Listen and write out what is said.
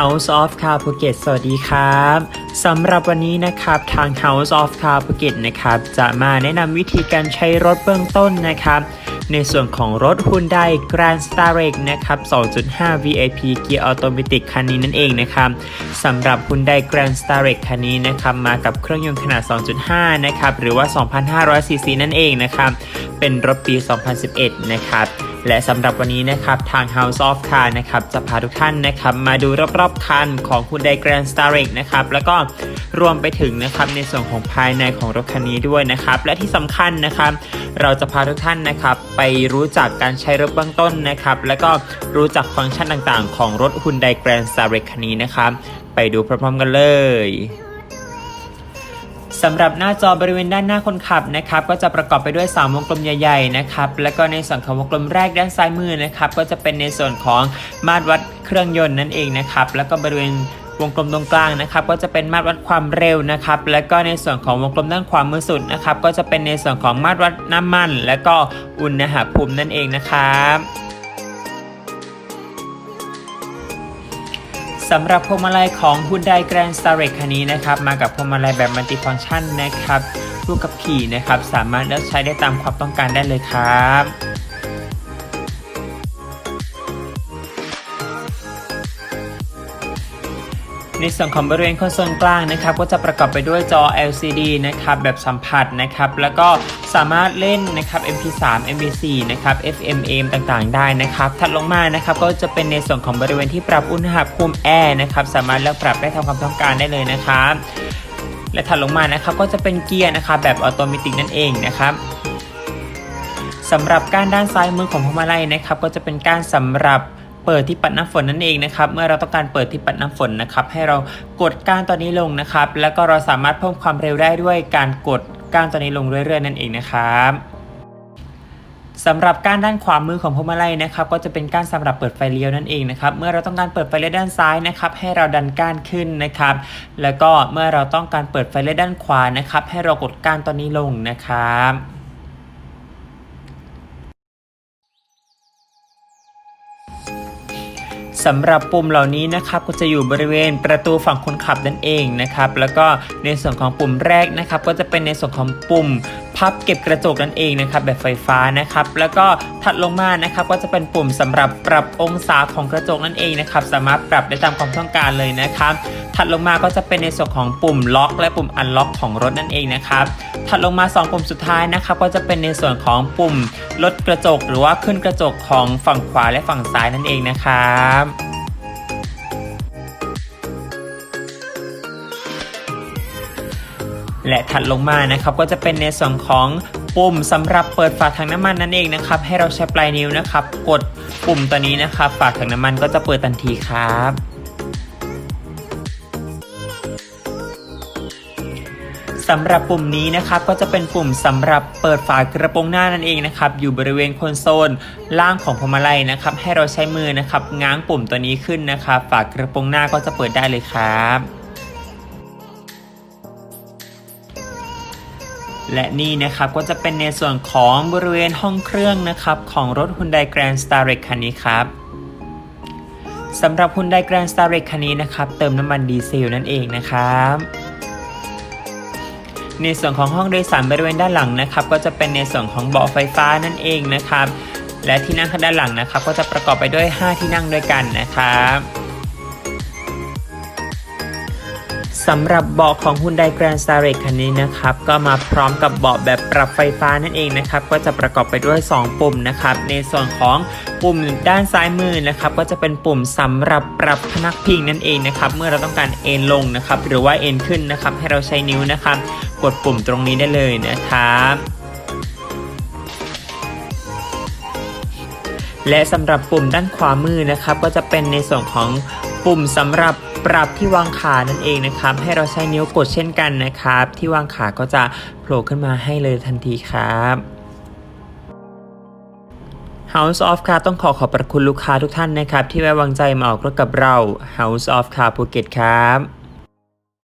House of Car Phuket สวัสดีครับสำหรับวันนี้นะครับทาง House of Car Phuket นะครับจะมาแนะนำวิธีการใช้รถเบื้องต้นนะครับ ในส่วนของรถ Hyundai Grand Starrex นะครับ 2.5 VIP Gear Automatic คันนี้นั่นเองนะครับสำหรับ Hyundai Grand Starrex คันนี้นะครับมากับเครื่องยนต์ขนาด 2.5 นะครับหรือว่า 2,500ซีซีนั่นเองนะครับเป็นรถปี 2011 นะครับ และสำหรับวันนี้นะครับทาง House of Car นะครับจะพาทุกท่านนะครับมาดูรอบๆคันของ Hyundai Grand Starrex นะครับแล้วก็รวมไปถึงนะครับในส่วนของภายในของรถคันนี้ด้วยนะครับและที่สำคัญนะครับเราจะพาทุกท่านนะครับไปรู้จักการใช้รถเบื้องต้นนะครับแล้วก็รู้จักฟังก์ชันต่างๆ ของรถ Hyundai Grand Starrex คันนี้นะครับไปดูพร้อมๆกันเลย สำหรับหน้าจอบริเวณด้านหน้าคนขับนะครับก็จะประกอบไปด้วย 3 วงกลมใหญ่ๆนะครับแล้วก็ในส่วนของวงกลมแรกด้านซ้ายมือนะครับก็จะเป็นในส่วนของมาตรวัดเครื่องยนต์นั่นเองนะครับแล้วก็บริเวณวงกลมตรงกลางนะครับก็จะเป็นมาตรวัดความเร็วนะครับแล้วก็ในส่วนของวงกลมด้านขวามือสุดนะครับก็จะเป็นในส่วนของมาตรวัดน้ำมัน และก็อุณหภูมินั่นเองนะครับ สำหรับพวงมาลัยของ Hyundai Grand Starrex คันนี้นะครับ มากับพวงมาลัยแบบมัลติฟังชันนะครับผู้กับขี่นะครับ สามารถเลือกใช้ได้ตามความต้องการได้เลยครับ ในส่วนของบริเวณคอนโซลกลางนะครับก็จะประกอบไปด้วยจอ LCD นะครับแบบสัมผัสนะครับแล้วก็สามารถเล่นนะครับ MP3 MP4 นะครับ FM AM ต่างๆ ได้นะครับถัดลงมานะครับก็จะเป็นในส่วนของบริเวณที่ปรับอุณหภูมิแอร์นะครับสามารถเลือกปรับได้ตามความต้องการได้เลยนะครับและถัดลงมานะครับก็จะเป็นเกียร์นะครับแบบออโตเมติกนั่นเองนะครับสำหรับก้านด้านซ้ายมือของพวงมาลัยนะครับก็จะเป็นก้านสำหรับ เปิดที่ปัดน้ำฝนนั่นเองนะครับ เมื่อเราต้องการเปิดที่ปัดน้ำฝนนะครับ ให้เรากดก้านตัวนี้ลงนะครับ แล้วก็เราสามารถเพิ่มความเร็วได้ด้วยการกดก้านตัวนี้ลงเรื่อยๆ นั่นเองนะครับสำหรับก้านด้านขวามือของพวงมาลัยนะครับก็จะเป็นก้านสำหรับเปิดไฟเลี้ยวนั่นเองนะครับเมื่อเราต้องการเปิดไฟเลี้ยวด้านซ้ายนะครับให้เราดันก้านขึ้นนะครับแล้วก็เมื่อเราต้องการเปิดไฟเลี้ยวด้านขวานะครับให้เรากดก้านตัวนี้ลงนะครับ สำหรับปุ่มเหล่านี้นะครับก็จะอยู่บริเวณประตูฝั่งคนขับนั่นเองนะครับแล้วก็ในส่วนของปุ่มแรกนะครับก็จะเป็นในส่วนของปุ่ม พับเก็บกระจกนั่นเองนะครับแบบไฟฟ้านะครับแล้วก็ถัดลงมานะครับก็จะเป็นปุ่มสำหรับปรับองศาของกระจกนั่นเองนะครับสามารถปรับได้ตามความต้องการเลยนะครับถัดลงมาก็จะเป็นในส่วนของปุ่มล็อก และปุ่มอันล็อกของรถนั่นเองนะครับถัดลงมา 2 ปุ่มสุดท้ายนะครับก็จะเป็นในส่วนของปุ่มลดกระจก หรือว่าขึ้นกระจกของฝั่งขวาและฝั่งซ้ายนั่นเองนะครับ และถัดลงมานะครับก็จะเป็นในส่วนของปุ่มสำหรับเปิดฝาถังน้ำมันนั่นเองนะครับ ให้เราใช้ปลายนิ้วนะครับ กดปุ่มตัวนี้นะครับ ฝาถังน้ำมันก็จะเปิดทันทีครับสำหรับปุ่มนี้นะครับก็จะเป็นปุ่มสำหรับเปิดฝากระโปรงหน้านั่นเองนะครับ อยู่บริเวณคอนโซลล่างของพวงมาลัยนะครับ ให้เราใช้มือนะครับ ง้างปุ่มตัวนี้ขึ้นนะครับ ฝากระโปรงหน้าก็จะเปิดได้เลยครับ และนี่นะครับก็จะเป็นในส่วนของบริเวณห้องเครื่องนะครับของรถ Hyundai Grand Starrex คันนี้ครับสำหรับ Hyundai Grand Starrex คันนี้นะครับเติมน้ำมันดีเซลนั่นเองนะครับในส่วนของห้องโดยสารบริเวณด้านหลังนะครับก็จะเป็นในส่วนของเบาะไฟฟ้านั่นเองนะครับ และที่นั่งข้างด้านหลังนะครับ ก็จะประกอบไปด้วย 5 ที่นั่งด้วยกันนะครับ สำหรับเบาะของ Hyundai Grand s t a r e คันนี้นะครับ ก็มาพร้อมกับเบาะแบบปรับไฟฟ้านั่นเองนะครับ ก็จะประกอบไปด้วย 2 ปุ่มนะครับ ในส่วนของปุ่มด้านซ้ายมือนะครับ ก็จะเป็นปุ่มสำหรับปรับพนักพิงนั่นเองนะครับ เมื่อเราต้องการเอ็นลงนะครับ หรือว่าเอ็นขึ้นนะครับ ให้เราใช้นิ้วนะครับ กดปุ่มตรงนี้ได้เลยนะครับและสำหรับปุ่มด้านขวามือนะครับ ก็จะเป็นในส่วนของปุ่มสำหรับ ปรับที่วางขานั่นเองนะครับ ให้เราใช้นิ้วกดเช่นกันนะครับ ที่วางขาก็จะโผล่ขึ้นมาให้เลยทันทีครับ House of Car ต้องขอขอบพระคุณลูกค้าทุกท่านนะครับ ที่ไว้วางใจมาออกรถกับเรา House of Car Phuket ครับ